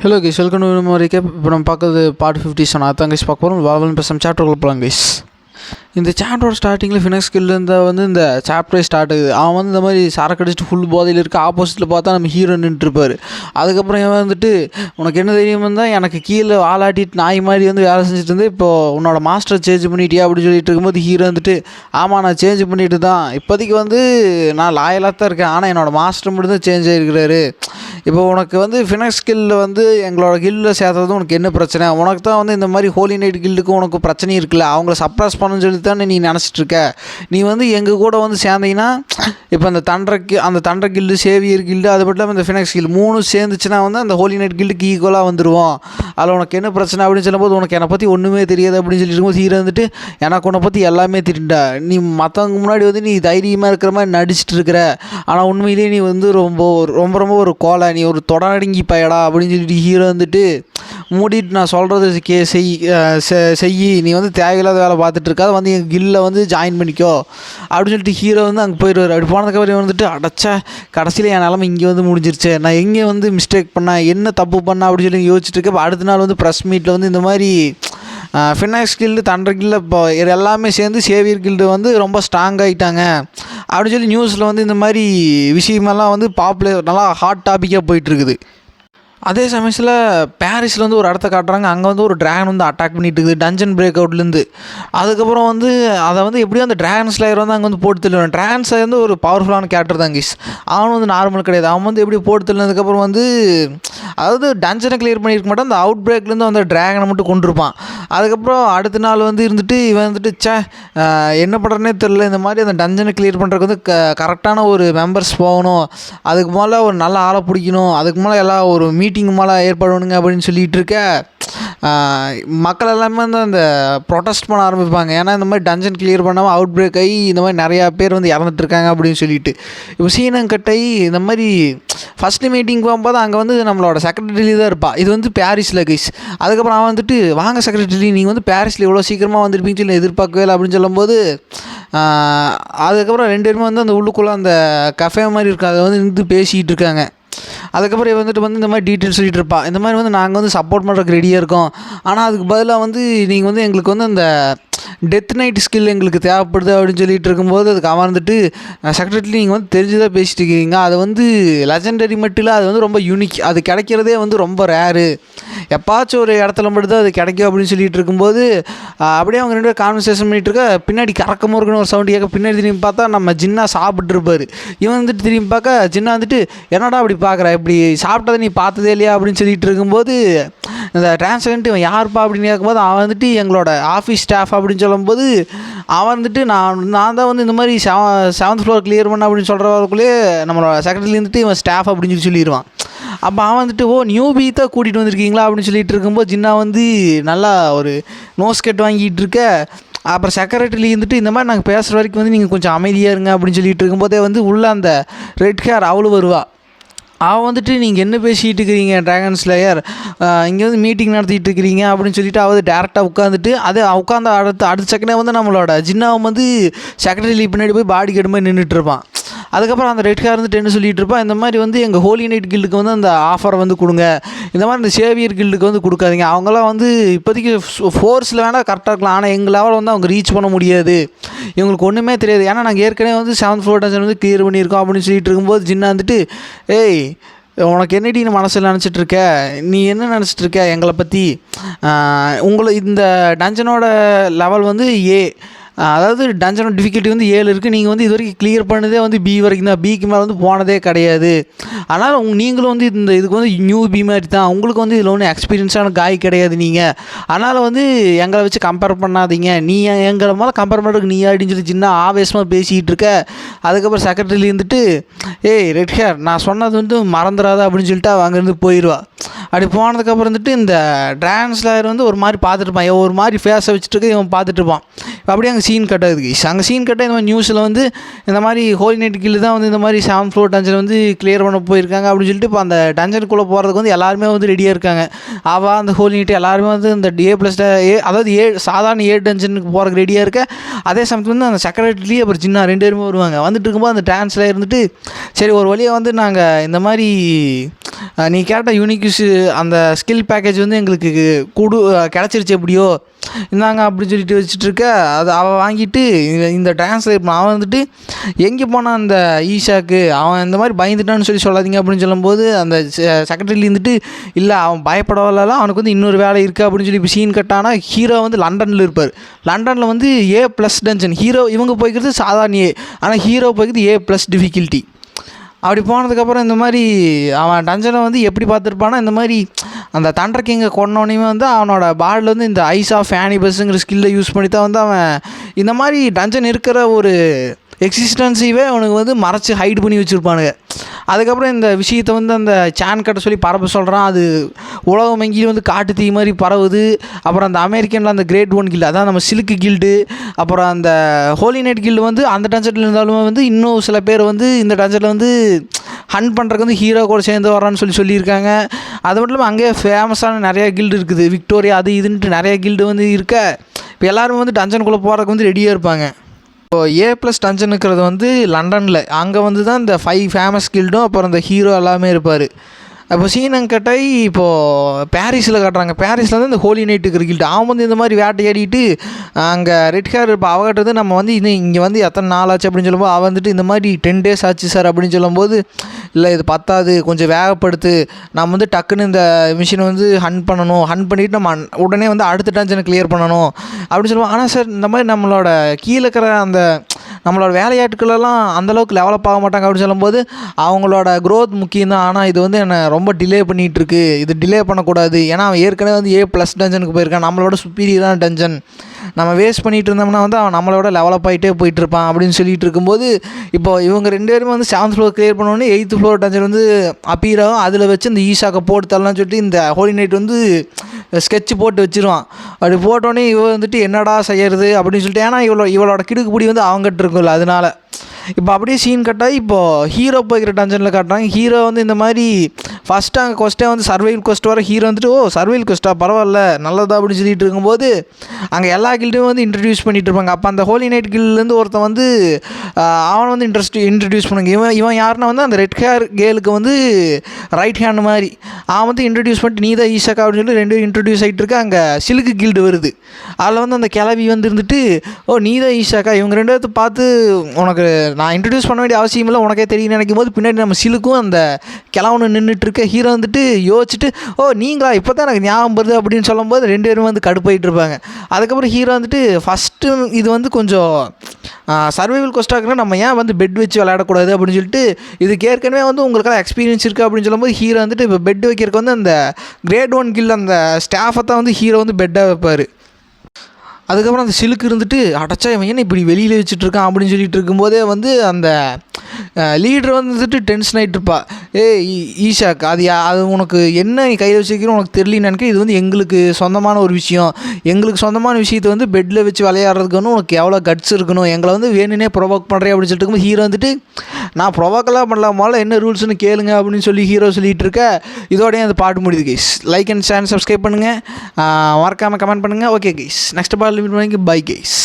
Hello guys welcome to மாதிரி கேப் இப்போ நம்ம பார்க்குறது பார்ட் ஃபிஃப்டி செவன் அதான் கைஸ் பார்க்க போகிறோம் வாழ்வன் பேசாமல் சாப்டருக்குள்ள போகலாம் கைஸ் இந்த சாப்டரோட ஸ்டார்டிங்கில் ஃபினக்ஸ் ஸ்கில் வந்து இந்த சாப்டரே ஸ்டார்ட் ஆகுது. அவன் வந்து இந்த மாதிரி சரக்கு அடிச்சுட்டு ஃபுல் போதையில் இருக்க ஆப்போசிட்டில் பார்த்தா நம்ம ஹீரோ நின்றுருப்பார் அதுக்கப்புறம் இவன் வந்துட்டு உனக்கு என்ன தெரியும் தான் எனக்கு கீழே வாலாட்டிட்டு நாய் மாதிரி வந்து வேலை செஞ்சுட்டு இருந்து இப்போ உன்னோட மாஸ்டர் சேஞ்ச் பண்ணிட்டியா? அப்படின்னு சொல்லிட்டு இருக்கும்போது ஹீரோ வந்துட்டு ஆமாம் நான் சேஞ்ச் பண்ணிட்டு தான் இப்போதைக்கு வந்து நான் லாயலாக தான் இருக்கேன். ஆனால் என்னோடய மாஸ்டர் மட்டும் தான் சேஞ்ச் ஆகிருக்கிறாரு இப்போ உனக்கு வந்து ஃபினக்ஸ் கில்லில் வந்து எங்களோட கில்லில் சேர்த்தது உனக்கு என்ன பிரச்சனை? உனக்கு தான் வந்து இந்த மாதிரி ஹோலி நைட் கில்லுக்கு உனக்கு பிரச்சனை இருக்குல்ல? அவங்கள சப்ரஸ் பண்ணணும்னு சொல்லி தானே நீ நினச்சிட்ருக்க நீ வந்து எங்கள் கூட வந்து சேர்ந்தீங்கன்னா இப்போ அந்த தண்டரை அந்த தண்டரை கில்டு சேவியர் கில்டு அது மட்டும் இல்லாமல் இந்த ஃபினக்ஸ் கில் மூணு சேர்ந்துச்சுன்னா வந்து அந்த ஹோலி நைட் கில்டுக்கு ஈக்குவலாக வந்துடுவோம் அதில் உனக்கு என்ன பிரச்சனை அப்படின்னு சொல்லும்போது உனக்கு என்னை பற்றி ஒன்றுமே தெரியாது அப்படின்னு சொல்லிட்டு இருக்கும்போது ஹீரோ வந்துட்டு எனக்கு உன்னை பற்றி எல்லாமே தெரியுண்டா நீ மற்றவங்க முன்னாடி வந்து நீ தைரியமாக இருக்கிற மாதிரி நடிச்சிட்டு இருக்கிற. ஆனால் உண்மையிலேயே நீ வந்து ரொம்ப ஒரு- ரொம்ப ரொம்ப ஒரு கோலை நீ ஒரு தொடரடங்கி பயடா அப்படின்னு சொல்லிட்டு ஹீரோ வந்துட்டு மூடிட்டு நான் சொல்கிறது கே செய் செ- செய் நீ வந்து தேவையில்லாத வேலை பார்த்துட்டு இருக்காத. வந்து எங்கள் கில்லில் வந்து ஜாயின் பண்ணிக்கோ. அப்படின்னு சொல்லிட்டு ஹீரோ வந்து அங்கே போயிடுவார். அப்படி போனதுக்கப்புறம் வந்துட்டு அடைச்சா கடைசியில் என் நிலமை இங்கே வந்து முடிஞ்சிருச்சு. நான் எங்கே வந்து மிஸ்டேக் பண்ணேன் என்ன தப்பு பண்ணேன் அப்படின்னு சொல்லி யோசிச்சுட்டு இருக்கேன் அடுத்த நாள் வந்து ப்ரெஸ் மீட்டில் வந்து இந்த மாதிரி ஃபினாக்ஸ் கில்டு தண்டர் கில்டு இப்போ இது எல்லாமே சேர்ந்து சேவியர் கில்டு வந்து ரொம்ப ஸ்ட்ராங் ஆகிட்டாங்க அப்படின்னு சொல்லி நியூஸில் வந்து இந்த மாதிரி விஷயமெல்லாம் வந்து பாப்புலர் நல்லா ஹாட் டாப்பிக்காக போயிட்டுருக்குது அதே சமயத்தில் பாரிஸில் வந்து ஒரு இடத்த காட்டுறாங்க. அங்கே வந்து ஒரு ட்ராகன் வந்து அட்டாக் பண்ணிட்டு இருக்குது. டஞ்சன் பிரேக் அவுட்லேருந்து அதுக்கப்புறம் வந்து அதை வந்து எப்படியும் அந்த ட்ராகன் ஸ்லேயர் வந்து அங்கே வந்து போட்டு தள்ளுவான். ட்ராகன் ஸ்லேயர் வந்து ஒரு பவர்ஃபுல்லான கேரக்டர் தான் கிஸ். அவன் வந்து நார்மல் கிடையாது. அவன் வந்து எப்படி போட்டு தள்ளினதுக்கப்புறம் வந்து அதாவது டஞ்சனை கிளியர் பண்ணியிருக்க மாட்டான். அந்த அவுட் பிரேக்லேருந்து அந்த ட்ராகனை மட்டும் கொண்டிருப்பான் அதுக்கப்புறம் அடுத்த நாள் வந்து இருந்துட்டு இவன் வந்துட்டு சே என்ன பண்ணுறனே தெரில இந்த மாதிரி அந்த டஞ்சனை கிளியர் பண்ணுறதுக்கு வந்து க கரெக்டான ஒரு மெம்பர்ஸ் போகணும். அதுக்கு மேலே ஒரு நல்ல ஆளை பிடிக்கணும். அதுக்கு மேலே எல்லாம் ஒரு மீ மீட்டிங் மேலே ஏற்பாடு பண்ணுங்க அப்படின்னு சொல்லிட்டு இருக்க மக்கள் எல்லாமே வந்து அந்த ப்ரொட்டஸ்ட் பண்ண ஆரம்பிப்பாங்க. ஏன்னா இந்த மாதிரி டஞ்சன் கிளியர் பண்ணாமல் அவுட் பிரேக் ஆகி இந்த மாதிரி நிறையா பேர் வந்து இறந்துட்டுருக்காங்க அப்படின்னு சொல்லிட்டு. இப்போ சீனங்கட்டை இந்த மாதிரி ஃபஸ்ட்டு மீட்டிங் போகும்போது அங்கே வந்து நம்மளோட செக்ரட்டரி தான் இருப்பா. இது வந்து பாரிஸில் கைஸ் அதுக்கப்புறம் அவன் வந்துட்டு வாங்க செக்ரட்டரி நீங்கள் வந்து பாரிஸில் இவ்வளோ சீக்கிரமாக வந்துருப்பீங்கன்னு சொல்லி எதிர்பார்க்கவே இல்லை அப்படின்னு சொல்லும்போது அதுக்கப்புறம் ரெண்டு பேருமே வந்து அந்த உள்ளுக்குள்ளே அந்த கஃபே மாதிரி இருக்கும். அதை வந்து நின்று பேசிகிட்டு இருக்காங்க அதுக்கப்புறம் இவன் வந்துட்டு வந்து இந்த மாதிரி டீட்டெயில் சொல்லிட்டு இருப்பான் இந்த மாதிரி வந்து நாங்கள் வந்து சப்போர்ட் பண்ணுறதுக்கு ரெடியாக இருக்கோம். ஆனால் அதுக்கு பதிலாக வந்து நீங்கள் வந்து எங்களுக்கு வந்து அந்த டெத் நைட் ஸ்கில் எங்களுக்கு தேவைப்படுது அப்படின்னு சொல்லிட்டு இருக்கும்போது அதுக்கு அமர்ந்துட்டு செக்ரட்லி செக்ரட்டரி நீங்கள் வந்து தெரிஞ்சுதான் பேசிட்டு இருக்கீங்க. அது வந்து லெஜண்டரி மட்டும் இல்லை அது வந்து ரொம்ப யூனிக் அது கிடைக்கிறதே வந்து ரொம்ப ரேரு எப்பாச்சும் ஒரு இடத்துல மட்டும்தான் அது கிடைக்கும் அப்படின்னு சொல்லிட்டு இருக்கும்போது அப்படியே அவங்க ரெண்டு பேரும் கான்வர்சேஷன் பண்ணிட்டு இருக்க பின்னாடி கறக்க முறுக்குன்னு ஒரு சவுண்ட் கேட்க பின்னாடி திரும்பி பார்த்தா நம்ம ஜின்னா சாப்பிட்ருப்பார் இவன் வந்துட்டு திரும்பி பார்க்க ஜின்னா வந்துட்டு என்னடா அப்படி பார்க்குற? இப்படி சாப்பிட்டதை நீ பார்த்ததே இல்லையா? அப்படின்னு சொல்லிட்டு இருக்கும்போது இந்த டிரான்ஸ்லேண்ட் இவன் யார்ப்பா அப்படின்னு கேட்கும்போது அவன் வந்துட்டு எங்களோட ஆஃபீஸ் ஸ்டாஃப் அப்படின்னு சொல்லும்போது அவன் வந்துட்டு நான் நான் தான் வந்து இந்த மாதிரி செவ செவன்த் ஃப்ளோர் கிளியர் பண்ண அப்படின்னு சொல்கிறவருக்குள்ளேயே நம்மளோட செக்ரட்டரி இருந்துட்டு இவன் ஸ்டாஃப் அப்படின்னு சொல்லி சொல்லிடுவான் அப்போ அவன் வந்துட்டு ஓ நியூபி தான் கூட்டிகிட்டு வந்திருக்கீங்களா? அப்படின்னு சொல்லிட்டு இருக்கும்போது ஜின்னா வந்து நல்லா ஒரு நோஸ் கட் வாங்கிட்டு இருக்க. அப்புறம் செக்ரட்டரி இருந்துட்டு இந்த மாதிரி நாங்கள் பேசுகிற வரைக்கும் வந்து நீங்கள் கொஞ்சம் அமைதியாக இருங்க அப்படின்னு சொல்லிட்டு இருக்கும்போதே வந்து உள்ளே அந்த ரெட் ஹேர் அவ்வளோ வருவாள் அவன் வந்துட்டு நீங்கள் என்ன பேசிகிட்டு இருக்கிறீங்க ட்ராகன் ஸ்லேயர் இங்கே வந்து மீட்டிங் நடத்திட்டு இருக்கிறீங்க அப்படின்னு சொல்லிட்டு அவள் டேரெக்டாக உட்காந்துட்டு அது உட்காந்து அடுத்த அடுத்த செகண்டே வந்து நம்மளோட ஜின்னாவும் வந்து செக்ரட்டரி பின்னாடி போய் பாடி கேட்டு மாதிரி நின்றுட்டு இருப்பான். அதுக்கப்புறம் அந்த ரெட் கார் வந்துட்டு என்ன சொல்லிட்டு இந்த மாதிரி வந்து எங்கள் ஹோலி நைட் கில்டுக்கு வந்து அந்த ஆஃபரை வந்து கொடுங்க. இந்த மாதிரி இந்த சேவியர் கில்டுக்கு வந்து கொடுக்காதீங்க. அவங்களாம் வந்து இப்போதைக்கு ஃபோர்ஸில் வேணால் கரெக்டாக இருக்கலாம். ஆனால் எங்கள் லெவலில் வந்து அவங்க ரீச் பண்ண முடியாது. இவங்களுக்கு ஒன்றுமே தெரியாது. ஏன்னா நாங்கள் ஏற்கனவே வந்து செவன்த் ஃப்ளோர் டஞ்சன் வந்து கிளியர் பண்ணியிருக்கோம் அப்படின்னு சொல்லிட்டு இருக்கும்போது ஜின்னா வந்துட்டு ஏய் உனக்கு என்னடி நீ மனசில் நினச்சிட்டு இருக்க? நீ என்ன நினச்சிட்டு இருக்க எங்களை பற்றி உங்களை இந்த டஞ்சனோட லெவல் வந்து ஏ அதாவது டஞ்சனோட டிஃபிகல்ட்டி வந்து ஏழு இருக்குது நீங்கள் வந்து இது வரைக்கும் கிளியர் பண்ணதே வந்து பி வரைக்கும் தான். பிக்கு மேலே வந்து போனதே கிடையாது. அதனால் உங் நீங்களும் வந்து இந்த இதுக்கு வந்து நியூ பி மாதிரி தான். உங்களுக்கு வந்து இதில் ஒன்றும் எக்ஸ்பீரியன்ஸான காய் கிடையாது நீங்கள் அதனால் வந்து எங்களை வச்சு கம்பேர் பண்ணாதீங்க. நீ எங்களை மேலே கம்பேர் பண்ணுறதுக்கு நீ அப்படின்னு சொல்லி சின்ன ஆவேசமாக பேசிகிட்டு இருக்க. அதுக்கப்புறம் செக்ரட்டரி இருந்துட்டு ஏய் ரெட் ஹேர் நான் சொன்னது வந்து மறந்துடாத அப்படின்னு சொல்லிட்டு அவ அங்கேருந்து போயிடுவா அப்படி போனதுக்கப்புறம் வந்துட்டு இந்த டிரான்ஸ்லேயர் வந்து ஒரு மாதிரி பார்த்துட்டு இருப்பான். ஒரு மாதிரி ஃபேஸை வச்சுட்டு இருக்க இவன் பார்த்துட்டு இருப்பான். அப்படியே அங்கே சீன் கட்டாக இருக்குது அங்கே சீன் கட்ட இந்த மாதிரி நியூஸில் வந்து இந்த மாதிரி ஹோலி நைட் கீழே தான் வந்து இந்த மாதிரி செவன் ஃப்ளோர் டஞ்சன் வந்து கிளியர் பண்ண போயிருக்காங்க அப்படின்னு சொல்லிட்டு இப்போ அந்த டஞ்சனுக்குள்ளே போகிறதுக்கு வந்து எல்லாருமே வந்து ரெடியாக இருக்காங்க. அவா அந்த ஹோலி நைட்டு எல்லாருமே வந்து இந்த ஏ ப்ளஸ் ஏ அதாவது ஏ சாதாரண ஏ டஞ்சனுக்கு போகிறதுக்கு ரெடியாக இருக்க. அதே சமயத்தில் வந்து அந்த செக்ரட்டரிலேயே அப்புறம் சின்ன ரெண்டு பேருமே வருவாங்க. வந்துட்டு இருக்கும்போது அந்த டான்ஸில் இருந்துட்டு சரி ஒரு வழியாக வந்து நாங்கள் இந்த மாதிரி நீ கேட்ட யூனிக்யூஸ் அந்த ஸ்கில் பேக்கேஜ் வந்து எங்களுக்கு கொடு கிடச்சிருச்சு எப்படியோ இந்தாங்க அப்படின்னு சொல்லிட்டு வச்சுட்டு இருக்க அதை அவள் வாங்கிட்டு இந்த- டிரான்ஸ்லேட் பண்ண அவன் வந்துட்டு எங்கே போனான் அந்த ஈஷாக்கு? அவன் இந்த மாதிரி பயந்துட்டான்னு சொல்லி சொல்லாதீங்க அப்படின்னு சொல்லும்போது அந்த செக்ரட்டரி இருந்துட்டு இல்லை அவன் பயப்படவில்லாம் அவனுக்கு வந்து இன்னொரு வேலை இருக்குது அப்படின்னு சொல்லி இப்போ சீன் கட்டானா ஹீரோ வந்து லண்டனில் இருப்பார். லண்டனில் வந்து ஏ ப்ளஸ் டென்ஷன் ஹீரோ இவங்க போய்க்கிறது சாதாரண ஏ ஆனால் ஹீரோ போய்க்கிறது ஏ ப்ளஸ் டிஃபிகல்ட்டி அப்படி போனதுக்கப்புறம் இந்த மாதிரி அவன் டஞ்சனை வந்து எப்படி பார்த்துருப்பானா இந்த மாதிரி அந்த தண்டர் கிங்கை கொண்டோனையுமே வந்து அவனோட பாடில் வந்து இந்த ஐஸ் ஆஃப் ஆனிபஸ்ங்கிற ஸ்கில்லை யூஸ் பண்ணி தான் வந்து அவன் இந்த மாதிரி டஞ்சன் இருக்கிற ஒரு எக்ஸிஸ்டன்ஸையவே அவனுக்கு வந்து மறைச்சி ஹைட் பண்ணி வச்சுருப்பானுங்க. அதுக்கப்புறம் இந்த விஷயத்தை வந்து அந்த சேன் கட்ட சொல்லி பரப்ப சொல்கிறான் அது உலகம் எங்கேயும் வந்து காட்டு தீ மாதிரி பரவுது. அப்புறம் அந்த அமெரிக்கனில் அந்த கிரேட் ஒன் கில்டு அதான் நம்ம சில்க்கு கில்டு அப்புறம் அந்த ஹோலி நைட் கில்டு வந்து அந்த டஞ்சனில் இருந்தாலுமே வந்து இன்னும் சில பேர் வந்து இந்த டஞ்சனில் வந்து ஹன் பண்ணுறதுக்கு வந்து ஹீரோ கூட சேர்ந்து வரான்னு சொல்லி சொல்லியிருக்காங்க. அது மட்டும் இல்லாமல் அங்கேயே ஃபேமஸான நிறையா கில்டு இருக்குது. விக்டோரியா அது இதுன்ட்டு நிறைய கில்டு வந்து இருக்க. இப்போ எல்லாரும் வந்து டஞ்சனுக்குள்ளே போகிறதுக்கு வந்து ரெடியாக இருப்பாங்க. இப்போ ஏ ப்ளஸ் டஞ்சனுங்கிறது வந்து லண்டனில் அங்கே வந்து தான் இந்த ஃபைவ் ஃபேமஸ் கில்டும் அப்புறம் இந்த ஹீரோ எல்லாமே இருப்பார். அப்போ சீனம் கட்டாய் இப்போது பாரிஸில் காட்டுறாங்க. பாரிஸில் வந்து இந்த ஹோலி நைட்டு இருக்கிற அவன் வந்து இந்த மாதிரி வேட்டையாடிட்டு அங்கே ரெட் ஹேர் இப்போ அவகிட்ட நம்ம வந்து இன்னும் இங்கே வந்து எத்தனை நாள் ஆச்சு அப்படின்னு சொல்லும்போது அவன் வந்துட்டு இந்த மாதிரி டென் டேஸ் ஆச்சு சார் அப்படின்னு சொல்லும்போது இல்லை இது பத்தாது. கொஞ்சம் வேகப்படுத்து. நம்ம வந்து டக்குன்னு இந்த மிஷினை வந்து ஹன் பண்ணணும். ஹன் பண்ணிவிட்டு நம்ம அன்- உடனே வந்து அடுத்த டென்ஷனை கிளியர் பண்ணணும். அப்படின்னு சொல்லுவோம். ஆனால் சார் இந்த மாதிரி நம்மளோட கீழே இருக்கிற அந்த நம்மளோட வேலையாட்களெல்லாம் அந்தளவுக்கு டெவலப் ஆக மாட்டாங்க அப்படின்னு சொல்லும்போது அவங்களோட க்ரோத் முக்கியம் தான். ஆனால் இது வந்து என்னை ரொம்ப டிலே பண்ணிகிட்ருக்கு இது டிலே பண்ணக்கூடாது. ஏன்னா அவன் ஏற்கனவே வந்து ஏ ப்ளஸ் டஞ்சனுக்கு போயிருக்கான். நம்மளோட சுப்பீரியரான டஞ்சன் நம்ம வேஸ்ட் பண்ணிகிட்டு இருந்தோம்னா வந்து அவன் நம்மளோட லெவலப் ஆகிட்டே போயிட்டுருப்பான் அப்படின்னு சொல்லிட்டு இருக்கும்போது இப்போ இவங்க ரெண்டு பேருமே வந்து செவன்த் ஃப்ளோர் கிளியர் பண்ணோன்னே எயித்து ஃப்ளோர் டஞ்சன் வந்து அப்பீர் ஆகும். அதில் வச்சு இந்த ஈஷாக்கை போட்டு தரலாம்னு சொல்லிட்டு இந்த ஹோலி நைட் வந்து ஸ்கெட்ச் போட்டு வச்சிருவான். அப்படி போட்டோன்னே இவ வந்துட்டு என்னடா செய்யறது அப்படின்னு சொல்லிட்டு ஏன்னா இவளோ இவளோட கிடுக்குப்பிடி வந்து அவங்ககிட்ட இருக்கும்ல அதனால. இப்போ அப்படியே சீன் கட்டால் இப்போது ஹீரோ போய்க்கிற டென்ஷனில் காட்டுறாங்க. ஹீரோ வந்து இந்த மாதிரி ஃபஸ்ட்டு அங்கே கொஸ்டே வந்து சர்வைல் கொஸ்ட் வர ஹீரோ வந்துட்டு ஓ சர்வைல் கொஸ்ட்டா பரவாயில்ல நல்லதா அப்படின்னு சொல்லிட்டு இருக்கும்போது அங்கே எல்லா கில்டையும் வந்து இன்ட்ரடியூஸ் பண்ணிட்டு இருப்பாங்க. அப்போ அந்த ஹோலி நைட் கில்லேருந்து ஒருத்தன் வந்து அவன் வந்து இன்ட்ரெஸ்ட் இன்ட்ரடியூஸ் பண்ணுங்க இவன் இவன் யாருன்னா வந்து அந்த ரெட் ஹேர் கேலுக்கு வந்து ரைட் ஹேண்ட் மாதிரி அவன் வந்து இன்ட்ரடியூஸ் பண்ணிட்டு நீ தான் ஈஷாக்கா அப்படின்னு சொல்லி ரெண்டு இன்ட்ரடியூஸ் ஆகிட்டு இருக்க அங்கே சிலுக்கு கில்டு வருது. அதில் வந்து அந்த கிளவி வந்து இருந்துட்டு ஓ நீ தான் ஈஷாக்கா? இவங்க ரெண்டு பேர்த்து பார்த்து உனக்கு நான் இன்ட்ரடியூஸ் பண்ண வேண்டிய அவசியம் இல்லை உனக்கே தெரியும் நினைக்கும் போது பின்னாடி நம்ம சிலுக்கும் அந்த கிளவனு நின்றுட்டு இருக்க ஹீரோ வந்துட்டு யோசிச்சுட்டு ஓ நீங்களா? இப்போ தான் எனக்கு ஞாபகம் வருது அப்படின்னு சொல்லும்போது ரெண்டு பேரும் வந்து கடுப்பாயிட்டு இருப்பாங்க. அதுக்கப்புறம் ஹீரோ வந்துட்டு ஃபஸ்ட்டு இது வந்து கொஞ்சம் சர்வைவல் கொஸ்டாக்குனா நம்ம ஏன் வந்து பெட் வச்சு விளையாடக்கூடாது அப்படின்னு சொல்லிட்டு இதுக்கு ஏற்கனவே வந்து உங்களுக்கெல்லாம் எக்ஸ்பீரியன்ஸ் இருக்குது அப்படின்னு சொல்லும்போது ஹீரோ வந்துட்டு இப்போ பெட் வைக்கிறதுக்கு வந்து அந்த கிரேட் ஒன் கில் அந்த ஸ்டாஃபை தான் வந்து ஹீரோ வந்து பெட்டாக வைப்பார். அதுக்கப்புறம் அந்த சிலுக்கு இருந்துட்டு அடைச்சா இவன் இப்படி வெளியில் வச்சுட்டு இருக்கான்? அப்படின்னு சொல்லிட்டு இருக்கும்போதே வந்து அந்த லீடர் வந்துட்டு டென்ஷன் ஆகிட்டு இருப்பா. ஏ ஈஷாக் அது யா அது உனக்கு என்ன நீ கையில் வச்சுக்கிறோம் உனக்கு தெரியலன்னு இது வந்து எங்களுக்கு சொந்தமான ஒரு விஷயம். எங்களுக்கு சொந்தமான விஷயத்தை வந்து பெட்டில் வச்சு விளையாடுறதுக்கு வந்து உனக்கு எவ்வளோ கட்ஸ் இருக்கணும்? எங்களை வந்து வேணுனே ப்ரொவோக் பண்ணுறேன் அப்படின்னு சொல்லிட்டு ஹீரோ வந்துட்டு நான் ப்ரொவோக்கெல்லாம் பண்ணலாம் முதல்ல என்ன ரூல்ஸ்னு கேளுங்க அப்படின்னு சொல்லி ஹீரோ சொல்லிகிட்டு இருக்க. இதோடய அந்த பாட்டு முடியுது guys like and channel subscribe பண்ணுங்கள் மறக்காமல் கமெண்ட் பண்ணுங்கள் okay guys next ball limit பண்ணி பை கைஸ்